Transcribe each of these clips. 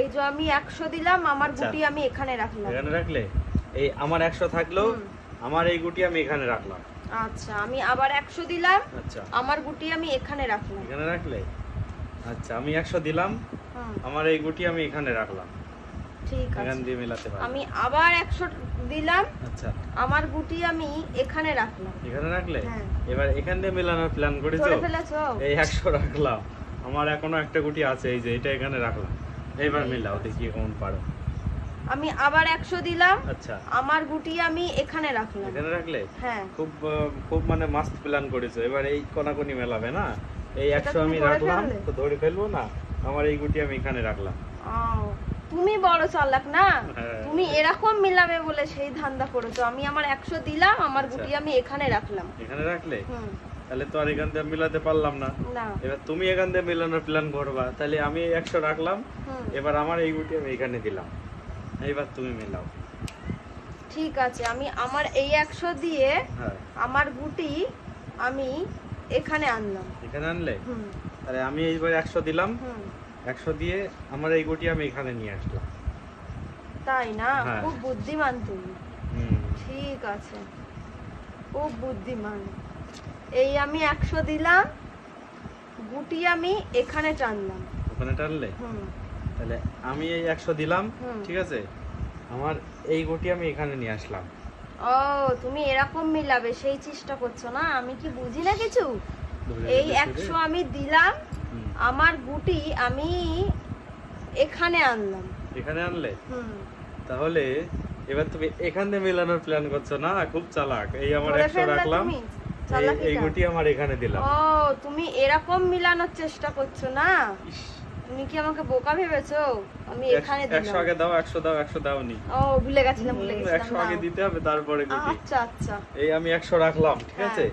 এই যে আমি একশো দিলাম আমার আচ্ছা। গুটি আমি এখানে রাখলাম। এখানে রাখলে? এই আমার একশো থাকল আমার এই গুটি আমি এখানে রাখলাম। আচ্ছা আমি আবার একশো দিলাম আচ্ছা। আমার গুটি আমি এখানে রাখলাম। এখানে রাখলে? আচ্ছা আমি একশো দিলাম হুম, আমার এই গুটি আমি এখানে রাখলাম। ঠিক এখান আছে। দিয়ে মেলাতে পারি আমি আবার একশো দিলাম আচ্ছা। আমার গুটি আমি এখানে রাখলাম। এখানে রাখলে? হ্যাঁ। এবার এখান দিয়ে মেলানোর প্ল্যান করেছ? ধরে ফেলেছো? এই একশো রাখলাম। আমার এখনও একটা গুটি আছে এই যে এটা এখানে রাখলাম। এইবার মিলাও দেখি কেমন পারো? আমি আবার একশো দিলাম। আচ্ছা। আমার গুটি আমি এখানে রাখলাম। এখানে রাখলে? হ্যাঁ। খুব খুব মানে মাস্ত প্ল্যান করেছ। এবার এই কোনাকুনি মেলাবে না? এই এটা একশো তুমি আমি রাখলাম তো ধরে ফেলব না? আমার এই গুটি আমি এখানে রাখলাম। তুমি বড় চালাক না? হ্যাঁ। তুমি এরকম মিলাবে বলে সেই ধান্দা করেছ। আমি আমার একশো দিলাম আমার আচ্ছা। গুটি আমি এখানে রাখলাম। এখানে রাখলে? হুম। তাহলে তো আর এখান দিয়ে মিলাতে পারলাম না। এবার তুমি এখান দিয়ে মিলানোর প্ল্যান করবা। তাহলে আমি একশো রাখলাম। এবার আমার এই গুটি আমি এখানে দিলাম। এইবার তুমি মিলাও। ঠিক আছে আমি আমার এই একশো দিয়ে হ্যাঁ। আমার গুটি আমি এখানে আনলাম। এখানে আনলে? তাহলে আমি এইবার একশো দিলাম। একশো দিয়ে আমার এই গুটি আমি এখানে নিয়ে আসলাম। তাই না? হ্যাঁ। খুব বুদ্ধিমান তুমি। ঠিক আছে। খুব বুদ্ধিমান। এই আমি একশো দিলাম গুটি আমি এখানে টানলাম। ওখানে টানলে? তাহলে আমি এই একশো দিলাম ঠিক আছে? আমার এই গুটি আমি এখানে নিয়ে আসলাম। ও তুমি এরকম মিলাবে সেই চেষ্টা করছ না? আমি কি বুঝি না কিছু? এই একশো আমি দিলাম আমার গুটি আমি এখানে আনলাম। এখানে আনলে? হুম। তাহলে এবার তুমি এখান মেলানোর প্ল্যান করছ না? খুব চালাক। এই আমার একশো রাখলাম? এই- গুটি আমার এখানে দিলাম। ও তুমি এরকম মিলানোর চেষ্টা করছ না? তুমি কি আমাকে বোকা ভেবেছো? আমি এখানে একশো দিলাম আগে দাও একশো দাও একশো দাও নি ও ভুলে গেছিলাম ভুলে গেছিলাম একশো আগে দিতে হবে তারপরে গুটি। আচ্ছা আচ্ছা। এই আমি একশো রাখলাম ঠিক হ্যাঁ। আছে?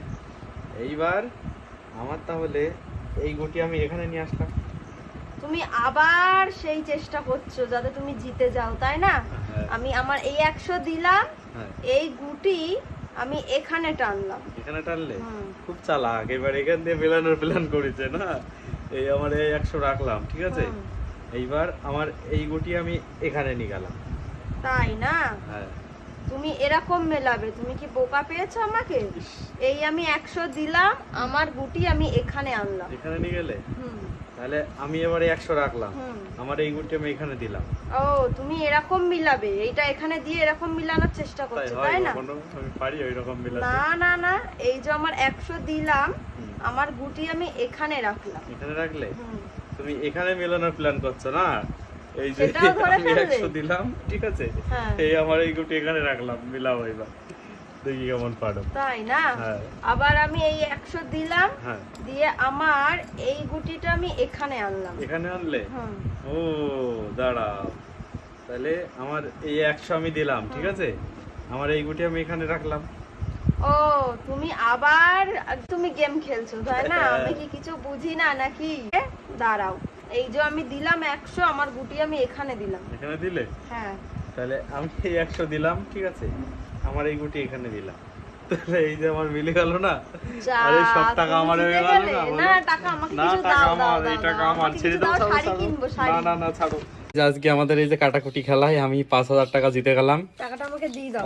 এইবার আমার তাহলে এই গুটি আমি এখানে নিয়ে আসলাম। তুমি আবার সেই চেষ্টা করছ যাতে তুমি জিতে যাও তাই না? হ্যাঁ, আমি আমার এই একশো দিলাম হ্যাঁ, এই গুটি আমি এখানে টানলাম। এখানে টানলে। খুব চালাক। এবার এখান দিয়ে মেলানোর প্ল্যান করেছে না? এই আমার এই একশো রাখলাম ঠিক আছে? এইবার আমার এই গুটি আমি এখানে নিয়ে গেলাম। তাই না? হ্যাঁ। তুমি এরকম মেলাবে তুমি কি বোকা পেয়েছ আমাকে? এই আমি একশো দিলাম আমার গুটি আমি এখানে আনলাম। এখানে নিয়ে গেলে? হুম। তাহলে আমি এবারে একশো রাখলাম। আমার এই গুটি আমি এখানে দিলাম। ও তুমি এরকম মিলাবে। এইটা এখানে দিয়ে এরকম মিলানোর চেষ্টা করছ তাই না? আমি পারি ওই রকম মিলাতে। না না না এই যে আমার একশো দিলাম আমার গুটি আমি এখানে রাখলাম। এখানে রাখলে? তুমি এখানে মেলানোর প্ল্যান করছ না? এই যে আমি? একশো দিলাম ঠিক আছে? হ্যাঁ। এই আমার এই গুটি এখানে রাখলাম মিলাও এবার। দেখি কেমন পারো। তাই না? হ্যাঁ। আবার আমি এই একশো দিলাম হ্যাঁ। দিয়ে আমার এই গুটিটা আমি এখানে আনলাম। এখানে আনলে? ও দাঁড়াও। তাহলে আমার এই একশো আমি দিলাম ঠিক আছে? আমার এই গুটি আমি এখানে রাখলাম। ও তুমি আবার তুমি গেম খেলছো তাই না? হ্যাঁ। আমি কি কিছু বুঝি না নাকি? দাঁড়াও। এই যে আমি দিলাম একশো আমার গুটি আমি এখানে দিলাম। এখানে দিলে? হ্যাঁ। তাহলে আমি এই একশো দিলাম ঠিক আছে? আমার এই গুটি এখানে দিলাম। তাহলে এই যে আমার মিলে গেল না? আরে সব টাকা আমার হয়ে গেল না? না টাকা আমাকে না কিছু টাকা আমার এই টাকা আমার ছেড়ে দাও শাড়ি কিনবো না শাড়ি। না না ছাড়ো। আজকে আমাদের এই যে কাটাকুটি খেলায় আমি পাঁচ হাজার টাকা জিতে গেলাম। টাকাটা আমাকে দিয়ে দাও।